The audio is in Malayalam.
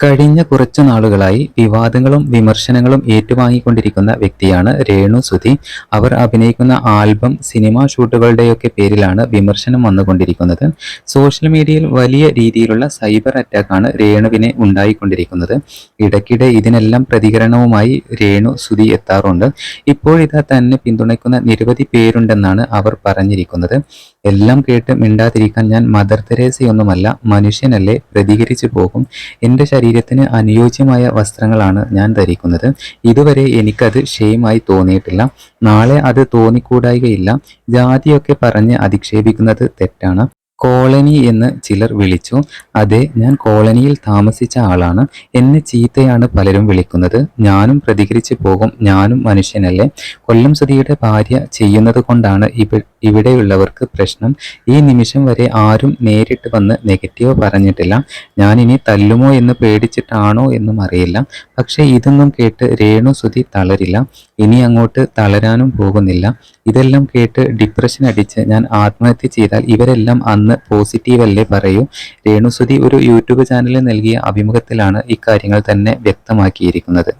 കഴിഞ്ഞ കുറച്ചു നാളുകളായി വിവാദങ്ങളും വിമർശനങ്ങളും ഏറ്റുവാങ്ങിക്കൊണ്ടിരിക്കുന്ന വ്യക്തിയാണ് രേണു സുധി. അവർ അഭിനയിക്കുന്ന ആൽബം സിനിമാ ഷൂട്ടുകളുടെയൊക്കെ പേരിലാണ് വിമർശനം വന്നുകൊണ്ടിരിക്കുന്നത്. സോഷ്യൽ മീഡിയയിൽ വലിയ രീതിയിലുള്ള സൈബർ അറ്റാക്കാണ് രേണുവിനെ ഉണ്ടായിക്കൊണ്ടിരിക്കുന്നത്. ഇടയ്ക്കിടെ ഇതിനെല്ലാം പ്രതികരണവുമായി രേണു സുധി എത്താറുണ്ട്. ഇപ്പോഴിതാ തന്നെ പിന്തുണയ്ക്കുന്ന നിരവധി പേരുണ്ടെന്നാണ് അവർ പറഞ്ഞിരിക്കുന്നത്. എല്ലാം കേട്ട് മിണ്ടാതിരിക്കാൻ ഞാൻ മദർ തെരേസയൊന്നുമല്ല മനുഷ്യനല്ലേ പ്രതികരിച്ചു പോകും. എന്റെ ശരീരത്തിന് അനുയോജ്യമായ വസ്ത്രങ്ങളാണ് ഞാൻ ധരിക്കുന്നത്. ഇതുവരെ എനിക്കത് ഷെയിമായി തോന്നിയിട്ടില്ല. നാളെ അത് തോന്നിക്കൂടായികയില്ല. ജാതിയൊക്കെ പറഞ്ഞ് അധിക്ഷേപിക്കുന്നത് തെറ്റാണ്. കോളനി എന്ന് ചിലർ വിളിച്ചു. അതെ ഞാൻ കോളനിയിൽ താമസിച്ച ആളാണ്. എന്നെ ചീത്തയാണ് പലരും വിളിക്കുന്നത്. ഞാനും പ്രതികരിച്ചു പോകും. ഞാനും മനുഷ്യനല്ലേ. കൊല്ലം സുധിയുടെ ഭാര്യ ചെയ്യുന്നത് കൊണ്ടാണ് ഇവ ഇവിടെയുള്ളവർക്ക് പ്രശ്നം. ഈ നിമിഷം വരെ ആരും നേരിട്ട് വന്ന് നെഗറ്റീവ് പറഞ്ഞിട്ടില്ല. ഞാനിനി തല്ലുമോ എന്ന് പേടിച്ചിട്ടാണോ എന്നും അറിയില്ല. പക്ഷേ ഇതൊന്നും കേട്ട് രേണു സുധി തളരില്ല. ഇനി അങ്ങോട്ട് തളരാനും പോകുന്നില്ല. ഇതെല്ലാം കേട്ട് ഡിപ്രഷൻ അടിച്ച് ഞാൻ ആത്മഹത്യ ചെയ്താൽ ഇവരെല്ലാം അന്ന് പോസിറ്റീവ് അല്ലേ പറയൂ? രേണുസുതി ഒരു യൂട്യൂബ് ചാനലിൽ നൽകിയ അഭിമുഖത്തിലാണ് ഇക്കാര്യങ്ങൾ തന്നെ വ്യക്തമാക്കിയിരിക്കുന്നത്.